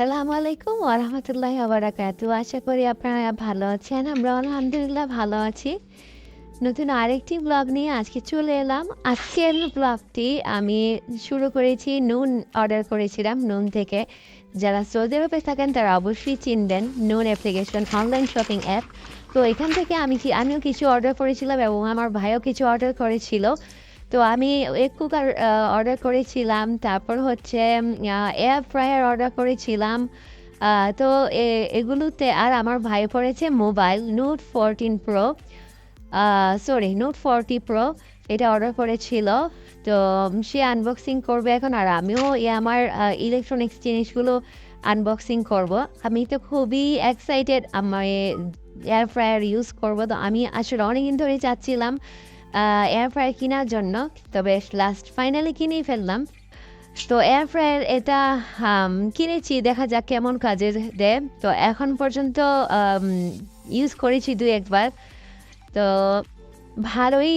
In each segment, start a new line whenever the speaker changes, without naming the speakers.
আসসালামু আলাইকুম ওরহামতুল্লাহ আবরাকাতু আশা করি আপনারা ভালো আছেন আমরা আলহামদুলিল্লাহ ভালো আছি। নতুন আরেকটি ব্লগ নিয়ে আজকে চলে এলাম। আজকের ব্লগটি আমি শুরু করেছি, নুন অর্ডার করেছিলাম নুন থেকে। যারা সৌদি আরবে থাকেন, তারা অবশ্যই চিনবেন নুন অ্যাপ্লিকেশন অনলাইন শপিং অ্যাপ তো এখান থেকে আমি আমিও কিছু অর্ডার করেছিলাম এবং আমার ভাইও কিছু অর্ডার করেছিল। তো আমি এক কুকার অর্ডার করেছিলাম। তারপর হচ্ছে এয়ার ফ্রায়ার অর্ডার করেছিলাম। তো এ- এগুলোতে আর আমার ভাই পড়েছে mobile note fourteen pro sorry note forty pro এটা অর্ডার করেছিল। তো সে আনবক্সিং করবে এখন। আর আমিও এই আমার ইলেকট্রনিক্স জিনিসগুলো আনবক্সিং করব। আমি তো খুবই এক্সাইটেড আমার এয়ার ফ্রায়ার ইউজ করব। তো আমি আসলে অনেকদিন ধরে চাচ্ছিলাম এয়ার ফ্রায়ার কেনার জন্য। তবে লাস্ট ফাইনালি কিনেই ফেললাম। তো এয়ার ফ্রায়ার এটা কিনেছি, দেখা যাক কেমন কাজের দেয়। তো এখন পর্যন্ত ইউজ করেছি দুই একবার। তো ভালোই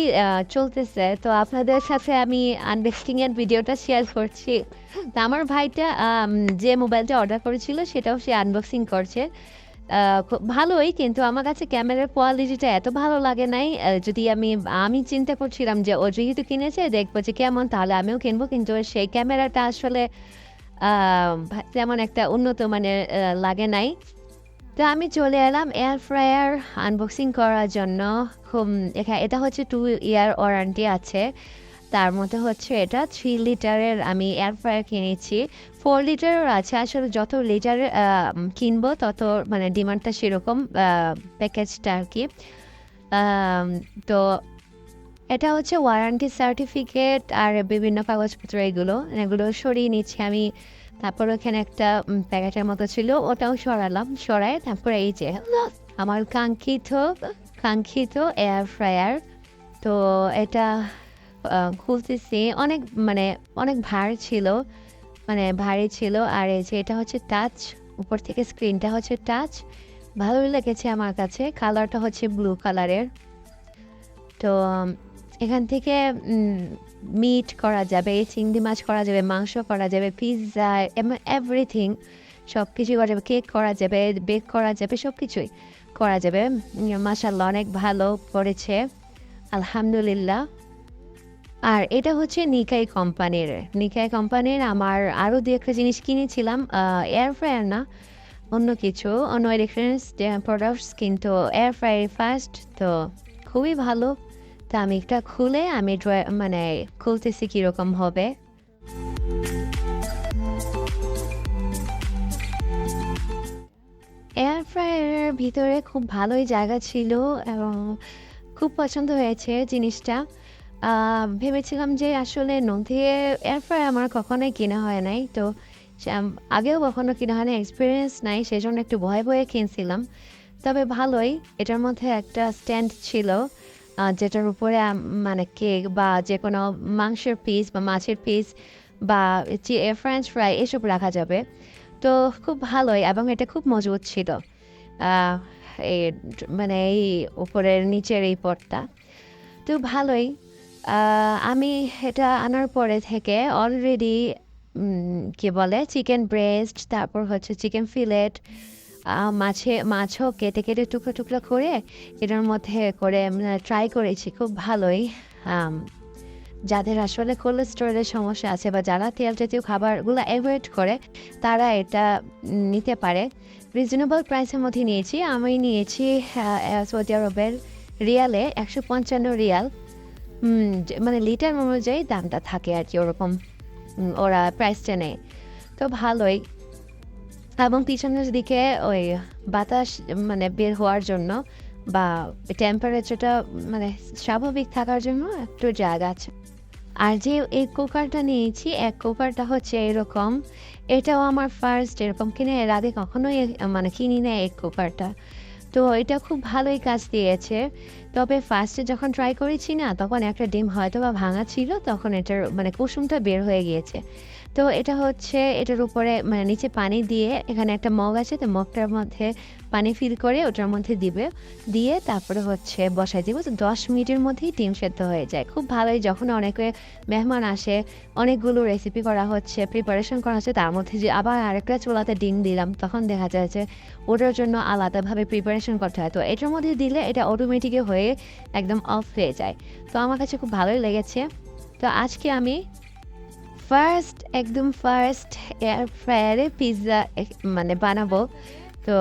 চলতেছে। তো আপনাদের সাথে আমি আনবক্সিংয়ের ভিডিওটা শেয়ার করছি। তো আমার ভাইটা যে মোবাইলটা অর্ডার করেছিল, সেটাও সে আনবক্সিং করছে। ভালোই, কিন্তু আমার কাছে ক্যামেরার কোয়ালিটিটা এত ভালো লাগে নাই। যদি আমি আমি চিন্তা করছিলাম যে ও যেহেতু কিনেছে, দেখব যে কেমন, তাহলে আমিও কিনবো। কিন্তু সেই ক্যামেরাটা আসলে তেমন একটা উন্নত মানের লাগে নাই। তো আমি চলে এলাম এয়ার ফ্রায়ার আনবক্সিং করার জন্য। খুব এটা হচ্ছে টু ইয়ার ওয়ারেন্টি আছে। তার মধ্যে হচ্ছে এটা থ্রি লিটারের আমি এয়ার ফ্রায়ার কিনেছি। ফোর লিটারের আছে, আসলে যত লিটারের কিনবো তত মানে ডিমান্ডটা সেরকম প্যাকেজটা আর কি। তো এটা হচ্ছে ওয়ারেন্টি সার্টিফিকেট আর বিভিন্ন কাগজপত্র এগুলো। এগুলো সরিয়ে নিচ্ছি আমি। তারপর ওখানে একটা প্যাকেটের মতো ছিল, ওটাও সরালাম সরাই তারপরে এই যে আমার কাঙ্ক্ষিত কাঙ্ক্ষিত এয়ার ফ্রায়ার তো এটা খুলতেছি। অনেক মানে অনেক ভার ছিল মানে ভারী ছিল। আর এই যে এটা হচ্ছে টাচ উপর থেকে স্ক্রিনটা হচ্ছে টাচ ভালোই লেগেছে আমার কাছে। কালারটা হচ্ছে ব্লু কালারের তো এখান থেকে মিট করা যাবে, চিংড়ি মাছ করা যাবে, মাংস করা যাবে পিৎজা এভরিথিং সব কিছুই করা যাবে। কেক করা যাবে বেক করা যাবে সব কিছুই করা যাবে। মাসাল্লাহ অনেক ভালো করেছে। আলহামদুলিল্লাহ। আর এটা হচ্ছে নিকাই কোম্পানির। নিকাই কোম্পানির আমার আরও দু একটা জিনিস কিনেছিলাম এয়ার ফ্রায়ার না, অন্য কিছু, অন্য ইলেকট্রনিক্স প্রোডাক্টস কিন্তু এয়ার ফ্রায়ার ফার্স্ট তো খুবই ভালো। তা আমি এটা খুলে আমি মানে খুলতেছি কীরকম হবে। এয়ার ফ্রায়ারের ভিতরে খুব ভালোই জায়গা ছিল, এবং খুব পছন্দ হয়েছে জিনিসটা। ভেবেছিলাম যে আসলে নথি এয়ার আমার কখনোই কেনা হয় নাই। তো আগেও কখনো কেনা হয় না এক্সপিরিয়েন্স নাই, সেজন্য একটু ভয়ে ভয়ে কিনছিলাম। তবে ভালোই, এটার মধ্যে একটা স্ট্যান্ড ছিল যেটার উপরে মানে কেক বা যে কোনো মাংসের পিস বা মাছের পিস বা ফ্রেঞ্চ ফ্রাই এসব রাখা যাবে। তো খুব ভালোই এবং এটা খুব মজবুত ছিল মানে এই উপরের নিচের এই পটটা। তো ভালোই আমি এটা আনার পরে থেকে অলরেডি কি বলে চিকেন ব্রেস্ট তারপর হচ্ছে চিকেন ফিলেট মাছে, মাছও কেটে কেটে টুকরো টুকরো করে এটার মধ্যে করে ট্রাই করেছি, খুব ভালোই। যাদের আসলে কোলেস্টেরলের সমস্যা আছে বা যারা তেল জাতীয় খাবারগুলো অ্যাভয়েড করে, তারা এটা নিতে পারে। রিজনেবল প্রাইসের মধ্যে নিয়েছি, আমি নিয়েছি সৌদি আরবের রিয়ালে একশো পঞ্চান্ন রিয়াল মানে লিটার অনুযায়ী দামটা থাকে আর কি ওরকম ওরা প্রাইসটা নেয় তো ভালোই। এবং পিছনের দিকে ওই বাতাস মানে বের হওয়ার জন্য বা টেম্পারেচারটা মানে স্বাভাবিক থাকার জন্য একটু জায়গা আছে। আর যে এই কুকারটা নিয়েছি, এক কুকারটা হচ্ছে এরকম। এটাও আমার ফার্স্ট এরকম কিনে এর আগে কখনোই মানে কিনি না এই কুকারটা। তো এটা খুব ভালোই কাজ দিয়েছে। তবে ফার্স্টে যখন ট্রাই করেছি না, তখন একটা ডিম হয়তো বা ভাঙা ছিল, তখন এটার মানে কুসুমটা বের হয়ে গিয়েছে। তো এটা হচ্ছে, এটার উপরে মানে নিচে পানি দিয়ে এখানে একটা মগ আছে, তো মগটার মধ্যে পানি ফিল করে ওটার মধ্যে দিবে। দিয়ে তারপরে হচ্ছে বসাই দিব, তো দশ মিনিটের মধ্যেই ডিম সেদ্ধ হয়ে যায়। খুব ভালোই, যখন অনেকে মেহমান আসে, অনেকগুলো রেসিপি করা হচ্ছে প্রিপারেশন করা হচ্ছে, তার মধ্যে যে আবার আরেকটা চুলাতে ডিম দিলাম, তখন দেখা যায় যে ওটার জন্য আলাদাভাবে প্রিপারেশন করতে হয়। তো এটার মধ্যে দিলে এটা অটোমেটিকে হয়ে একদম অফ হয়ে যায়। তো আমার কাছে খুব ভালোই লেগেছে। তো আজকে আমি ফার্স্ট একদম ফার্স্ট এয়ার ফ্রায়ারে পিৎজা মানে বানাবো। তো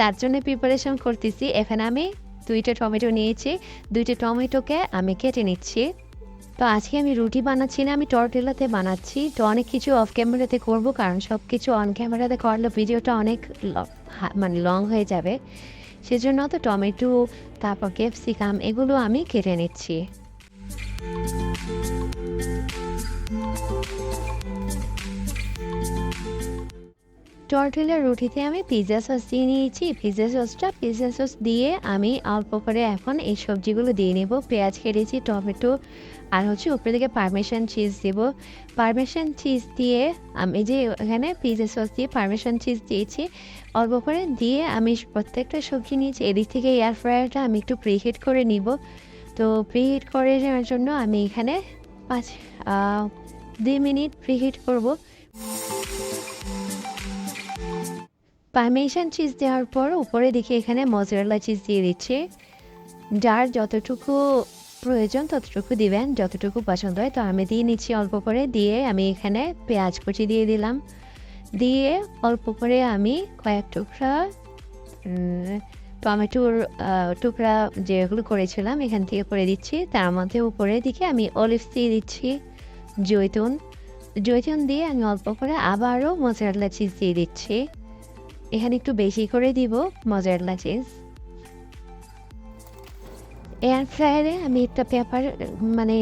তার জন্য প্রিপারেশন করতেছি। এখানে আমি দুইটা টমেটো নিয়েছি। দুইটা টমেটোকে আমি কেটে নিচ্ছি। তো আজকে আমি রুটি বানাচ্ছি না, আমি টর্টেলাতে বানাচ্ছি। তো অনেক কিছু অফ ক্যামেরাতে করব, কারণ সব কিছু অন ক্যামেরাতে করলে ভিডিওটা অনেক মানে লং হয়ে যাবে। সেজন্য তো টমেটো, তারপর ক্যাপসিকাম এগুলো আমি কেটে নিচ্ছি। টর্টেলার রুটিতে আমি পিৎজা সস দিয়ে নিয়েছি। পিজা সসটা পিৎজা সস দিয়ে আমি অল্প করে এখন এই সবজিগুলো দিয়ে নেব। পেঁয়াজ কেটেছি, টমেটো, আর হচ্ছে উপরে দিকে পারমেশন চিজ দেব। পারমেশন চিজ দিয়ে আমি যে এখানে পিৎজা সস দিয়ে পারমেশন চিজ দিয়েছি। অল্প করে দিয়ে আমি প্রত্যেকটা সবজি নিয়েছি। এদিক থেকে এয়ার ফ্রায়ারটা আমি একটু প্রিহিট করে নিব। তো প্রিহিট করে নেওয়ার জন্য আমি এখানে পাঁচ দুই মিনিট প্রিহিট করব। পারমেশন চিজ দেওয়ার পর উপরে দেখি এখানে মজরেলা চিজ দিয়ে দিচ্ছি। যার যতটুকু প্রয়োজন ততটুকু দিবেন, যতটুকু পছন্দ হয়। তো আমি দিয়ে নিচ্ছি অল্প করে। দিয়ে আমি এখানে পেঁয়াজ কুচি দিয়ে দিলাম। দিয়ে অল্প করে আমি কয়েক টুকরা টমেটোর টুকরা যেগুলো করেছিলাম এখান থেকে করে দিচ্ছি। তার মধ্যে উপরে দিকে আমি অলিভস দিয়ে দিচ্ছি, জৈতুন। জৈতুন দিয়ে আমি অল্প করে আবারও মজরেলা চিজ দিয়ে দিচ্ছি। এখানে একটু বেশি করে দিব মজারলা চিজ এয়ার ফ্রায়ারে আমি একটা পেপার মানে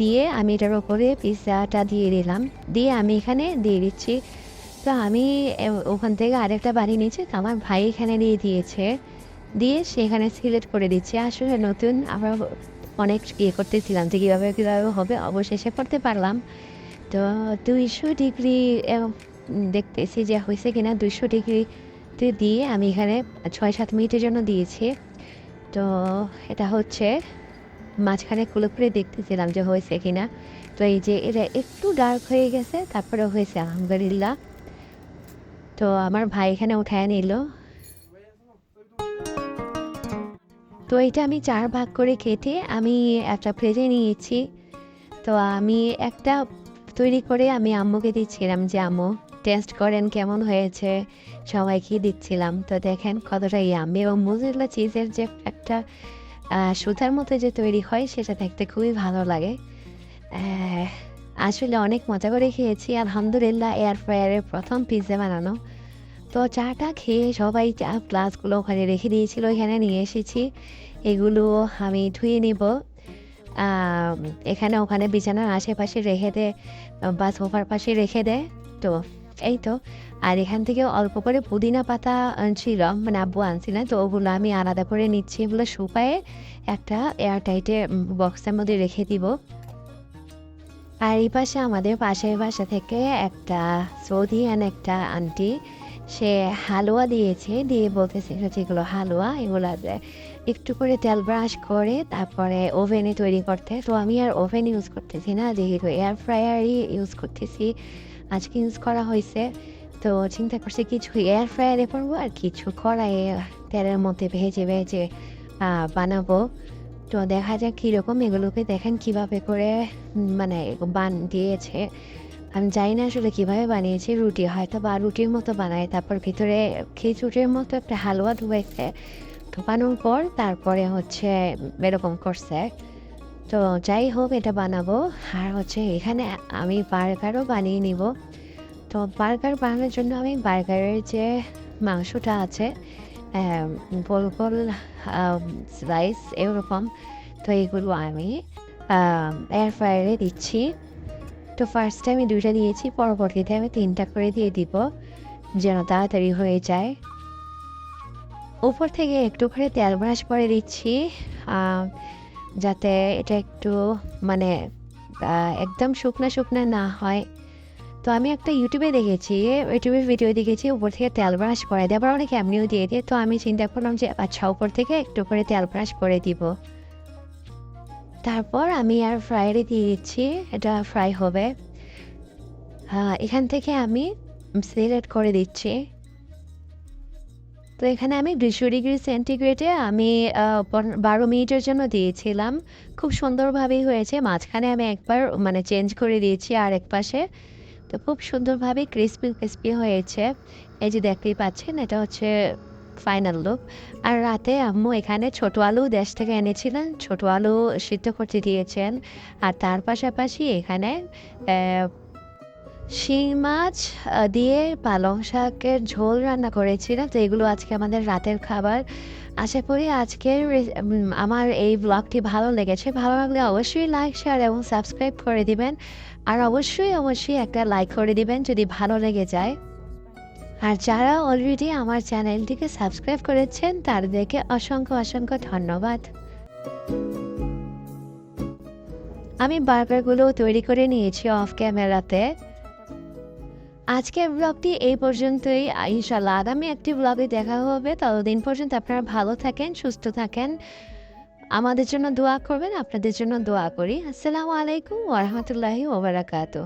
দিয়ে আমি এটার ওপরে পিৎজাটা দিয়ে দিলাম। দিয়ে আমি এখানে দিয়ে দিচ্ছি। তো আমি ওখান থেকে আরেকটা বাড়ি নিয়েছি, তো আমার ভাই এখানে দিয়ে দিয়েছে। দিয়ে সেখানে সিলেক্ট করে দিচ্ছে। আসলে নতুন আমরা অনেক ইয়ে করতেছিলাম যে কীভাবে কীভাবে হবে, অবশেষে করতে পারলাম। তো দুইশো ডিগ্রি দেখতেছি যে হয়েছে কিনা, দুইশো ডিগ্রিতে দিয়ে আমি এখানে ছয় সাত মিনিটের জন্য দিয়েছি। তো এটা হচ্ছে মাঝখানে খুলে দেখতেছিলাম যে হয়েছে কিনা। তো এই যে এটা একটু ডার্ক হয়ে গেছে তারপরে হয়েছে আলহামদুলিল্লাহ। তো আমার ভাই এখানে উঠায় নিল। তো এটা আমি চার ভাগ করে কেটে আমি একটা প্লেটে নিয়েছি। তো আমি একটা তৈরি করে আমি আম্মুকে দিচ্ছিলাম যে, আম্মু টেস্ট করেন কেমন হয়েছে সবাইকে দিচ্ছিলাম। তো দেখেন কতটা ইয়ামি এবং মুজুল্লা চিজের যে একটা সুতার মতো যে তৈরি হয়, সেটা দেখতে খুবই ভালো লাগে। আসলে অনেক মজা করে খেয়েছি। আলহামদুলিল্লাহ এয়ার ফ্রায়ারের প্রথম পিৎজা বানানো। তো চাটা খেয়ে সবাই চা গ্লাসগুলো ওখানে রেখে দিয়েছিল, এখানে নিয়ে এসেছি। এগুলো আমি ধুয়ে নিব। এখানে ওখানে বিছানার আশেপাশে রেখে দে, বা সোফার পাশে রেখে দেয় তো এই তো আর এখান থেকে অল্প করে পুদিনা পাতা ছিল মানে আব্বু আনছিলেন তো ওগুলো আমি আলাদা করে নিচ্ছি। এগুলো শুকায়ে একটা এয়ার টাইটে বক্সের মধ্যে রেখে দিব। আর এই পাশে আমাদের পাশের বাসা থেকে একটা সৌদি সৌদিয়ান একটা আন্টি, সে হালুয়া দিয়েছে, দিয়ে বলতেছে যেগুলো হালুয়া, এগুলো একটু করে তেল ব্রাশ করে তারপরে ওভেনে তৈরি করতে। তো আমি আর ওভেন ইউজ করতেছি না, যেহেতু এয়ার ফ্রায়ারই ইউজ করতেছি। আজকে ইউজ করা হয়েছে। তো চিন্তা করছি কিছু এয়ার ফ্রায়ারে করব আর কিছু কড়াইয়ে তেলের মধ্যে ভেজে ভেজে বানাবো। তো দেখা যাক কীরকম এগুলোকে দেখেন কীভাবে করে মানে বান, দিয়েছে। আমি জানি না আসলে কীভাবে বানিয়েছি, রুটি হয়তো বা রুটির মতো বানায়, তারপর ভিতরে খিচুড়ির মতো একটা হালুয়া ধুয়েছে। ঢোকানোর পর তারপরে হচ্ছে এরকম করছে। তো যাই হোক, এটা বানাবো। আর হচ্ছে এখানে আমি বার্গারও বানিয়ে নিব। তো বার্গার বানানোর জন্য আমি বার্গারের যে মাংসটা আছে গোল গোল স্লাইস এরকম, তো এগুলো আমি এয়ার ফ্রায়ারে দিচ্ছি। তো ফার্স্টে আমি দুইটা দিয়েছি, পরবর্তীতে আমি তিনটা করে দিয়ে দিব, যেন তাড়াতাড়ি হয়ে যায়। উপর থেকে একটু করে তেল ব্রাশ করে দিচ্ছি। যাতে এটা একটু মানে একদম শুকনা শুকনা না হয়। তো আমি একটা ইউটিউবে দেখেছি ইউটিউবে ভিডিও দেখেছি, উপর থেকে তেল ব্রাশ করে দেয়, আবার অনেকে এমনিও দিয়ে দিয়ে। তো আমি চিন্তা করলাম যে আচ্ছা উপর থেকে একটু করে তেল ব্রাশ করে দিব। তারপর আমি আর ফ্রাইডে দিয়ে দিচ্ছি, এটা ফ্রাই হবে। এখান থেকে আমি সিলেক্ট করে দিচ্ছি। তো এখানে আমি দুশো ডিগ্রি সেন্টিগ্রেডে আমি বারো মিনিটের জন্য দিয়েছিলাম। খুব সুন্দরভাবেই হয়েছে। মাঝখানে আমি একবার মানে চেঞ্জ করে দিয়েছি আর এক পাশে। তো খুব সুন্দরভাবে ক্রিস্পি ক্রিস্পি হয়েছে। এই যে দেখতেই পাচ্ছেন, এটা হচ্ছে ফাইনাল লুক। আর রাতে আম্মু এখানে ছোট আলু দেশ থেকে এনেছিলেন। ছোট আলু সিদ্ধ করতে দিয়েছেন। আর তার পাশাপাশি এখানে শিং মাছ দিয়ে পালং শাকের ঝোল রান্না করেছিলাম। তো এগুলো আজকে আমাদের রাতের খাবার। আশা করি আজকের আমার এই ব্লগটি ভালো লেগেছে। ভালো লাগলে অবশ্যই লাইক শেয়ার এবং সাবস্ক্রাইব করে দিবেন। আর অবশ্যই অবশ্যই একটা লাইক করে দিবেন যদি ভালো লেগে যায়। আর যারা অলরেডি আমার চ্যানেলটিকে সাবস্ক্রাইব করেছেন, তাদেরকে অসংখ্য অসংখ্য ধন্যবাদ। আমি বার্গারগুলো তৈরি করে নিয়েছি অফ ক্যামেরাতে আজকের ব্লগটি এই পর্যন্তই। ইনশাল্লাহ আগামী একটি ব্লগে দেখা হবে। ততদিন পর্যন্ত আপনারা ভালো থাকেন, সুস্থ থাকেন। আমাদের জন্য দোয়া করবেন, আপনাদের জন্য দোয়া করি। আসসালামু আলাইকুম ওরহমতুল্লাহি ওবরাকাতু